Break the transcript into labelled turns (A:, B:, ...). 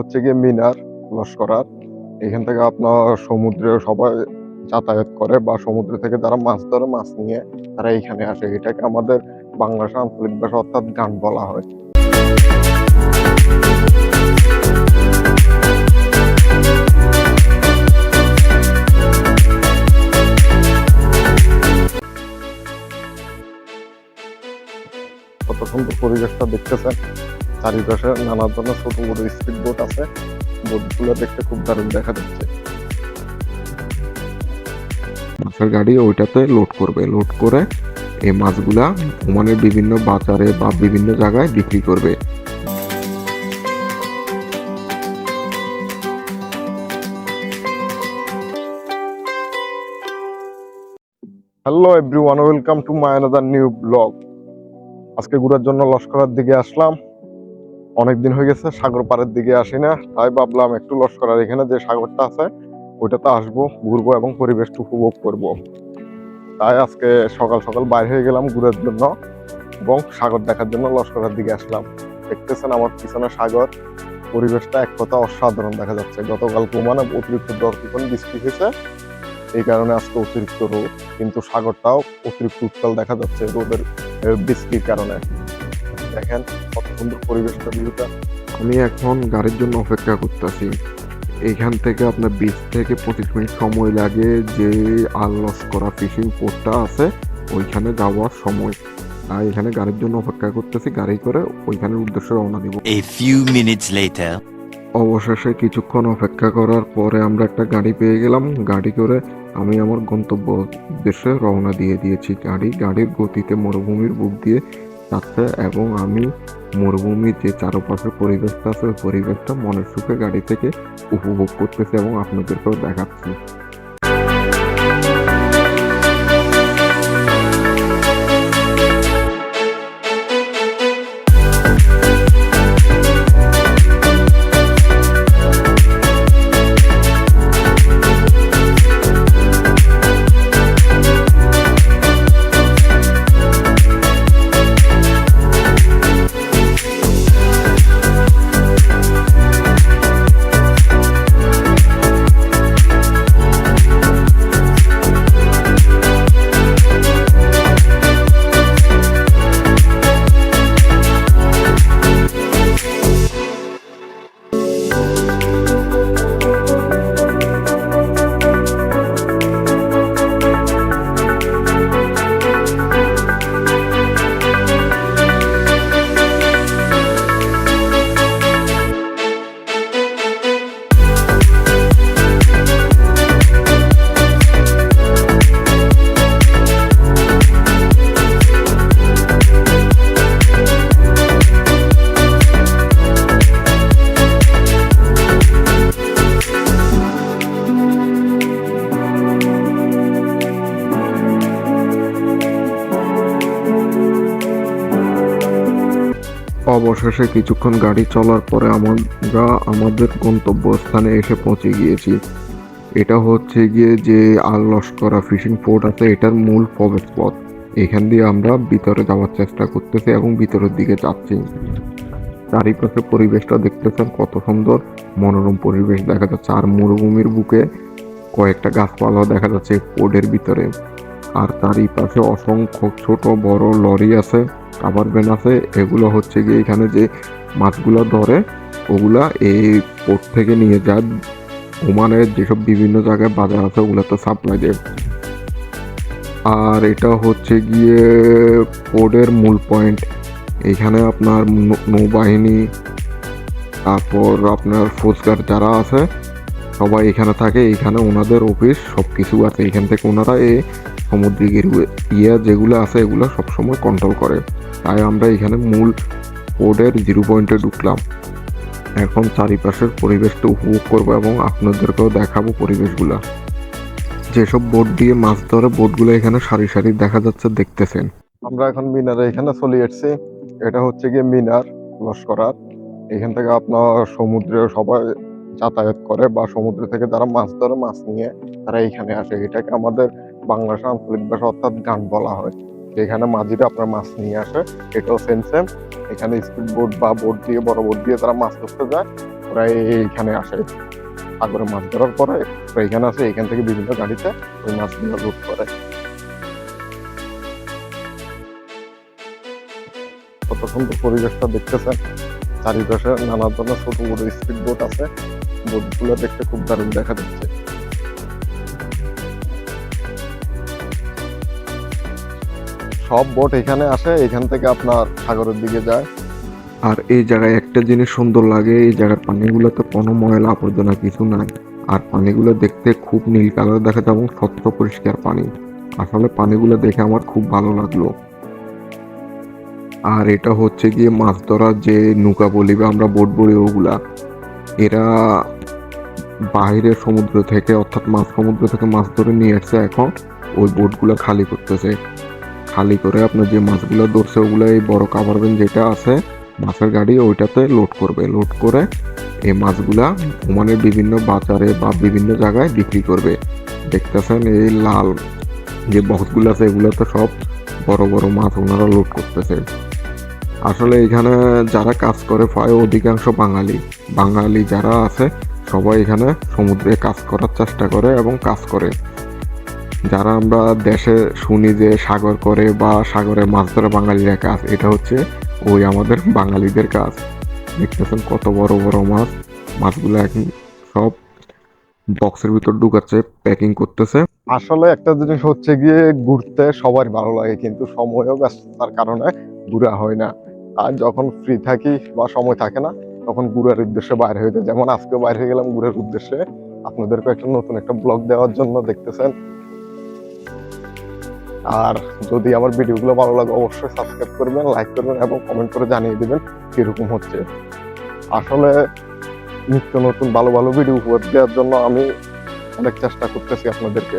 A: হচ্ছে গিয়ে মিনার লস্করার এখান থেকে আপনার সমুদ্রে সবাই যাতায়াত করে বা সমুদ্র থেকে যারা মাছ ধরে মাছ নিয়ে তারা এইখানে আসে। এটাকে আমাদের বাংলা আঞ্চলিক ভাষা অর্থাৎ গান বলা হয়। কত সুন্দর পরিবেশটা দেখতেছেন। চারিপাশে নানা ধরনের ছোট বড় স্পিড বোট আছে। বোটগুলো দেখতে খুব দারুণ দেখা যাচ্ছে।
B: মাছের গাড়ি ওইটাতে লোড করবে। লোড করে এই মাছগুলা ওমানের বিভিন্ন বাজারে বা বিভিন্ন জায়গায় বিক্রি করবে।
A: Hello everyone welcome to my another new blog আজকে ঘুরার জন্য লস্করার দিকে আসলাম। অনেকদিন হয়ে গেছে, সাগর পাড়ের দিকে আসি না। তাই ভাবলাম একটু লস্করার এখানে যে সাগরটা আছে, ওইটাতে আসব, ঘুরবো এবং পরিবেশটা উপভোগ করব। তাই আজকে সকাল সকাল বাইরে হয়ে গেলাম ঘুরার জন্য এবং সাগর দেখার জন্য লস্করার দিকে আসলাম। দেখতেছেন আমার পিছনে সাগর, পরিবেশটা এক কথা অসাধারণ দেখা যাচ্ছে। গতকাল কুমানে অতিরিক্ত দর বৃষ্টি হয়েছে, এই কারণে আজকে অতিরিক্ত রোদ, কিন্তু সাগরটাও অতিরিক্ত উত্তাল দেখা যাচ্ছে রোদের বৃষ্টির কারণে। দেখেন কত সুন্দর পরিবেশটা ভিউটা
B: আমি এখন গাড়ির জন্য অপেক্ষা করতেছি। এইখান থেকে আপনার বিশ থেকে পঁচিশ মিনিট সময় লাগে যে আলস করা ফিশিং পোর্টটা আছে ওইখানে যাওয়ার সময়। আর এখানে গাড়ির জন্য অপেক্ষা করতেছি গাড়ি করে ওইখানের উদ্দেশ্যে রওনা দিব।
C: Later.
B: অবশেষে কিছুক্ষণ অপেক্ষা করার পরে আমরা একটা গাড়ি পেয়ে গেলাম। গাড়ি করে আমি আমার গন্তব্য উদ্দেশ্যে রওনা দিয়ে দিয়েছি। গাড়ি গাড়ির গতিতে মরুভূমির বুক দিয়ে যাচ্ছে এবং আমি মরুভূমির যে চারপাশের পরিবেশটা আছে ওই পরিবেশটা মনের সুখে গাড়ি থেকে উপভোগ করতেছি এবং আপনাদেরকেও দেখাচ্ছি। অবশেষে কিছুক্ষণ গাড়ি চলার পরে আমরা আমাদের গন্তব্যস্থানে এসে পৌঁছে গিয়েছি। এটা হচ্ছে গিয়ে যে আল লস্করা ফিশিং পোর্ট আছে, এটার মূল প্রবেশ পথ। এখান দিয়ে আমরা ভিতরে যাওয়ার চেষ্টা করতেছি এবং ভিতরের দিকে যাচ্ছি। চারিপাশে পরিবেশটা দেখতেছেন কত সুন্দর, মনোরম পরিবেশ দেখা যাচ্ছে। আর মরুভূমির বুকে কয়েকটা গাছপালা দেখা যাচ্ছে পোর্টের ভিতরে। আর চারিপাশে অসংখ্য ছোট বড় লরি আছে। কাভার ভ্যান আছে, এগুলো হচ্ছে গিয়ে এখানে যে মাছগুলো ধরে, ওগুলা এই পোর্ট থেকে নিয়ে যায়। ওমানের যেসব বিভিন্ন জায়গায় বাজার আছে ওগুলোতে সাপ্লাই দেয়। আর এটা হচ্ছে গিয়ে পোর্টের মূল পয়েন্ট এখানে আপনার নৌবাহিনী, তারপর আপনার ফৌজগার যারা আছে, সবাই এখানে থাকে, এখানে ওনাদের অফিস সব কিছু আছে। এখান থেকে ওনারা এই সামুদ্রিক ইয়া যেগুলো আছে, এগুলো সবসময় কন্ট্রোল করে। তাই আমরা এখানে মূল পোর্টের জিরো পয়েন্টে ঢুকলাম। এখন চারিপাশের পরিবেশটা উপভোগ করব এবং আপনাদেরকেও দেখাবো পরিবেশগুলা। যেসব বোট দিয়ে মাছ ধরে বোটগুলো এখানে সারি সারি দেখা যাচ্ছে, দেখতেছেন।
A: আমরা এখন মিনারে এখানে চলে এসেছি। এটা হচ্ছে গিয়ে মিনার লস্করার এখান থেকে আপনার সমুদ্রে সবাই যাতায়াত করে বা সমুদ্র থেকে যারা মাছ ধরে, মাছ নিয়ে তারা এইখানে আসে। এটাকে আমাদের বাংলা আঞ্চলিক ভাষা অর্থাৎ গান বলা হয়। এখানে মাঝিরা আপনার মাছ নিয়ে আসে, এটাও সেম সেম এখানে স্পিড বোট বা বোট দিয়ে, বড় বোট দিয়ে তারা মাছ ধরতে যায়, ওরা এইখানে আসে। সাগরে মাছ ধরার পরে ওরা এখানে আসে, এখান থেকে বিভিন্ন গাড়িতে ওই মাছগুলো লোড করে। কত সুন্দর পরিবেশটা দেখতেছেন, চারিপাশে নানা ধরনের ছোট বড় স্পিড বোট আছে বোটগুলো দেখতে খুব দারুণ দেখা যাচ্ছে। সব বোট এখানে আসে, এখান থেকে আপনার সাগরের দিকে যায়।
B: আর এই জায়গায় একটা জিনিস সুন্দর লাগে, এই জায়গার পানিগুলোতে কোনো ময়লা আবর্জনা কিছু নাই। আর পানিগুলো দেখতে খুব নীল কালার দেখা যায় এবং স্বচ্ছ পরিষ্কার পানি। আসলে পানিগুলো দেখে আমার খুব ভালো লাগল। আর এটা হচ্ছে গিয়ে মাছ ধরার যে নৌকা বলি বা আমরা বোট বলি ওগুলা। এরা বাইরের সমুদ্র থেকে, অর্থাৎ মাছ সমুদ্র থেকে মাছ ধরে নিয়ে আসছে এখন, ওই বোটগুলো খালি করতেছে। খালি করে আপনার যে মাছগুলো ধরছে, ওগুলো এই বড় কাভার ভ্যান যেটা আছে, মাছের গাড়ি, ওইটাতে লোড করবে। লোড করে এই মাছগুলা ওমানের বিভিন্ন বাজারে বা বিভিন্ন জায়গায় বিক্রি করবে। দেখতেছেন এই লাল যে বক্সগুলো আছে, এগুলোতে সব বড় বড় মাছ ওনারা লোড করতেছে। আসলে এখানে যারা কাজ করে, প্রায় অধিকাংশ বাঙালি। বাঙালি যারা আছে, সবাই এখানে সমুদ্রে কাজ করার চেষ্টা করে এবং কাজ করে। যারা আমরা দেশে শুনি যে সাগর করে বা সাগরে মাছ ধরা বাঙালিরা কাজ, এটা হচ্ছে ওই আমাদের বাঙালিদের কাজ। দেখতেছেন কত বড় বড় মাছ। মাছগুলো এখন সব বক্সের ভিতর ঢুকাচ্ছে প্যাকিং করতেছে।
A: আসলে একটা জিনিস হচ্ছে গিয়ে ঘুরতে সবার ভালো লাগে, কিন্তু সময়ও ব্যস্ততার কারণে ঘুরা হয় না। আর যখন ফ্রি থাকি বা সময় থাকে না, তখন ঘুরার উদ্দেশ্যে বাইরে হইতে যেমন আজকে বাইরে গেলাম ঘুরার উদ্দেশ্যে। আপনাদেরকে একটা নতুন একটা ব্লগ দেওয়ার জন্য দেখতেছেন। আর যদি আমার ভিডিওগুলো ভালো লাগে, অবশ্যই সাবস্ক্রাইব করবেন লাইক করবেন এবং কমেন্ট করে জানিয়ে দেবেন কীরকম হচ্ছে। আসলে নিত্য নতুন ভালো ভালো ভিডিও উপহার দেওয়ার জন্য আমি অনেক চেষ্টা করতেছি আপনাদেরকে।